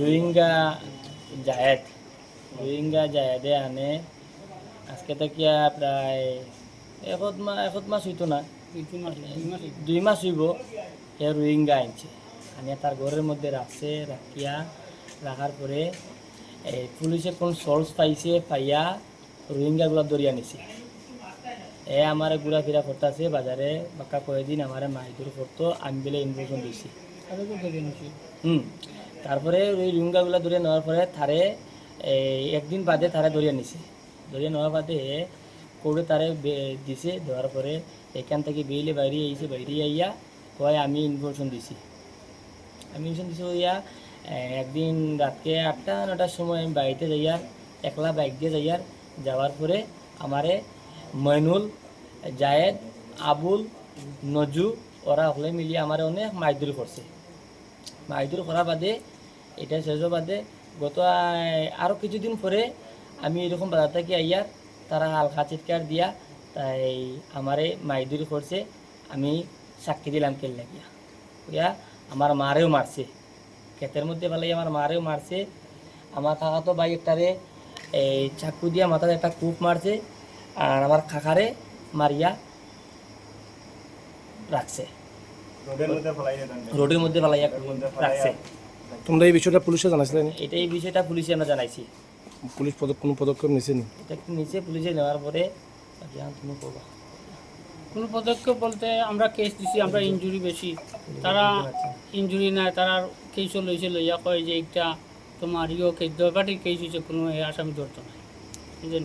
রোহিঙ্গা জায়েদ রোহিঙ্গা জায়েদে আনে আজকে থাকিয়া প্রায় একত মাস একত মাস হইতো না। দুই মাস হইব সে রোহিঙ্গা আনছে। আনিয়া তার ঘরের মধ্যে রাখছে, রাখিয়া রাখার পরে এই পুলিশে কোন সোর্স পাইছে, পাইয়া রোহিঙ্গাগুলো দরিয়া নিছে এ আমার ঘোরাফেরা করতেছে বাজারে বাক্কা কয়েকদিন আমার মাইদুর করতো, আমি বেলে ইনফরমেশন দিছি। হুম, তারপরে ওই রুঙ্গাগুলো ধরে নেওয়ার পরে তারে একদিন বাদে তারা ধরিয়ে নিছে। ধরিয়ে নেওয়ার বাদে করে তারে দিছে, দেওয়ার পরে এখান থেকে বেইলে বাইরে আইছে, বাইরে আইয়া কয়, আমি ইনফরমেশন দিছি। আমি ইনফরমেশন দিছি ইয়া একদিন রাতকে আটটা, নটার সময় আমি বাড়িতে যাইয়া, একলা বাইক দিয়ে যাইয়ার যাওয়ার পরে আমারে মইনুল, জায়েদ, আবুল নজু ওরা হলে মিলিয়ে আমার অনেক মাইদুরি করছে। মাইদুর করার বাদে এটা শেষ বাদে। গত আহ, আরও কিছুদিন পরে আমি এরকম বাজার থেকে আইয়ার তারা হালকা চিৎকার দিয়া তাই আমারে মাইদুরি করছে আমি সাক্ষী দিলাম কেল লাগিয়া। ইয়া আমার মারেও মারছে। ক্ষেতের মধ্যে ফেলাই আমার মারেও মারছে। আমার কাকা তো ভাই একটারে এই চাকু দিয়া মাথাতে একটা কূপ মারছে আর আমার কাকারে মারিয়া রাখছে। রোডের মধ্যে ফেলাইয়া রাখছে। তোমরা এই বিষয়টা পুলিশে জানাইছিলে এটা এই বিষয়টা পুলিশে আমরা জানাইছি। পুলিশ পদক কোনো পদক্ষেপ নিছে নি? এটা নিচে পুলিশে নেওয়ার পরে বাকি তুমি করবা। কোনো পদক্ষেপ বলতে আমরা কেস দিছি আমরা ইনজুরি বেশি। তারা ইনজুরি নাই তারা কেসও লইছে লইয়া কয় যে একটা তোমার ইয়ে কেস দরকারির কেস হয়েছে কোনো আসামি ধরতো না। বুঝলেন?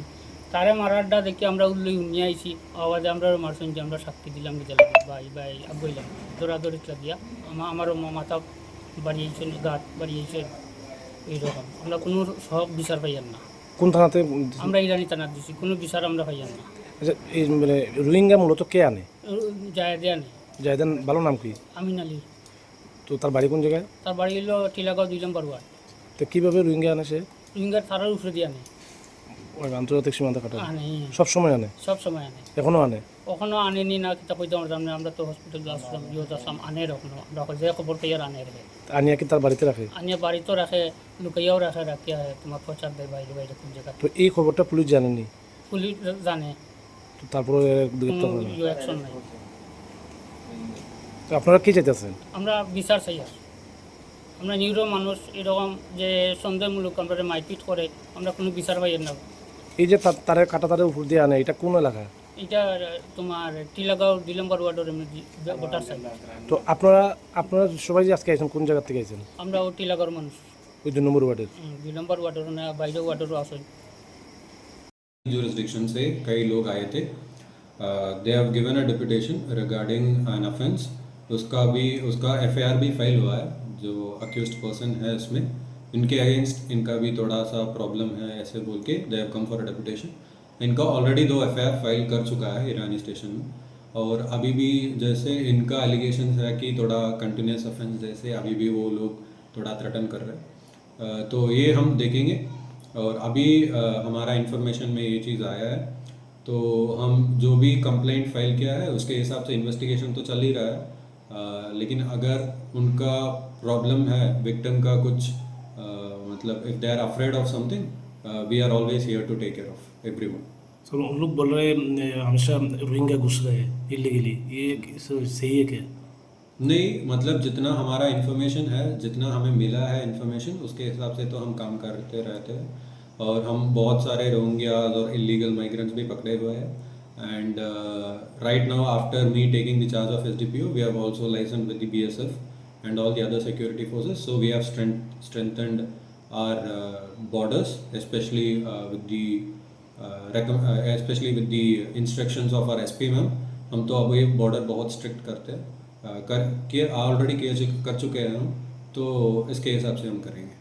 তারে মারারটা দেখি আমরা উল্লেখ নিয়ে আইছি। আওয়াজে আমরা মারছেন যে আমরা সাক্ষী দিলাম গিয়ে লাগে ভাই ভাই আগুইলাম দৌড়াদৌড়ি লাগিয়া আমা আমারও মাথা বাড়িয়েছেন গাট বাড়িয়েছেন এইরকম। আমরা কোনো সব বিচার পাইয়ান না। কোন থানাতে আমরা ইরানি থানার দিছি কোনো বিচার আমরা পাইয়ান না। আচ্ছা এই মানে রোহিঙ্গা মূলত কে আনে? যায় দেয়া নেই জায়দান ভালো নাম কি? আমিন আলী। তো তার বাড়ি কোন জায়গায়? তার বাড়ি হলো টিলাগাঁও দুই নম্বর ওয়ার্ড। তো কীভাবে রোহিঙ্গা আনে সে? রোহিঙ্গার থানার উপরে দিয়ে আনে। ওই আন্তর্জাতিক সীমান্ত কাটা আনে। সব সময় আনে। সব সময় আনে। এখনও আনে? কখনো আনেনি না কিতা কইতে পারতাম না আমরা তো হসপিটাল আসলাম ইয়ে আসলাম আনে রকম আমরা যে খবর পেয়ে আর আনে রে আনিয়া কি তার বাড়িতে রাখে? আনিয়ে বাড়িতেও রাখে লুকাইয়াও রাখে রাখিয়া তোমার প্রচার দেয় বাইরে বাইরে কোন জায়গা তো এই খবরটা পুলিশ জানেনি? পুলিশ জানে। তো তারপরে গ্রেপ্তার করে অ্যাকশন নাই। তো আপনারা কি চাইতেছেন আমরা বিচার চাই। আমরা নিরীহ মানুষ এরকম যে সন্দেহমূলক আমরা মারপিট করে আমরা কোনো বিচার পাই না। এই যে তার- তারের কাটা তারের উপর দিয়ে আনে এটা কোন এলাকা এটা তোমার টিলাগাঁও দুই নম্বর ওয়ার্ডের এমনি ভোটার সাইড তো আপনারা আপনারা সবাই যে আজকে আইছেন কোন জায়গা থেকে আইছেন আমরা ও টিলাগাঁওর মানুষ ওই দুই নম্বর ওয়ার্ডের হুম, দুই নম্বর ওয়ার্ডের না বাইরে ওয়ার্ডেরও আছে jurisdiction से कई लोग आए थे they have given a deputation regarding an offence उसका भी उसका एफआईआर भी फाइल हुआ है जो अक्यूज्ड पर्सन है उसमें इनके अगेंस्ट इनका भी थोड़ा सा प्रॉब्लम है ऐसे बोल के they have come for deputation इनका ऑलरेडी दो एफआईआर फ़ाइल कर चुका है ईरानी स्टेशन में। और अभी भी जैसे इनका एलिगेशन है कि थोड़ा कंटिन्यूस ऑफेंस जैसे अभी भी वो लोग थोड़ा थ्रेटन कर रहे हैं। तो ये हम देखेंगे। और अभी हमारा इंफॉर्मेशन में ये चीज़ आया है। तो हम जो भी कंप्लेंट फ़ाइल किया है, उसके हिसाब से इन्वेस्टिगेशन तो चल ही रहा है। लेकिन अगर उनका प्रॉब्लम है विक्टिम का कुछ मतलब if they are afraid of something we are always here to take care of every तो लोग बोल रहे हैं हमेशा रोहिंगा घुस रहे हैं इलीगली ये सही है क्या? नहीं मतलब जितना हमारा इन्फॉर्मेशन है जितना हमें मिला है इन्फॉर्मेशन उसके हिसाब से तो हम काम करते रहते हैं। और हम बहुत सारे रोहिंग्याज और इलीगल माइग्रेंट्स भी पकड़े हुए हैं। And right now after me taking the charge of S D P O we have also licence with the B S F and the other security forces. So we have strength, strengthened our uh, borders especially uh, with the uh, uh, especially with the instructions of our SP ma'am हम तो अब ये border बहुत strict करते हैं uh, कर किए already किए कर चुके हैं हम तो इसके हिसाब से हम करेंगे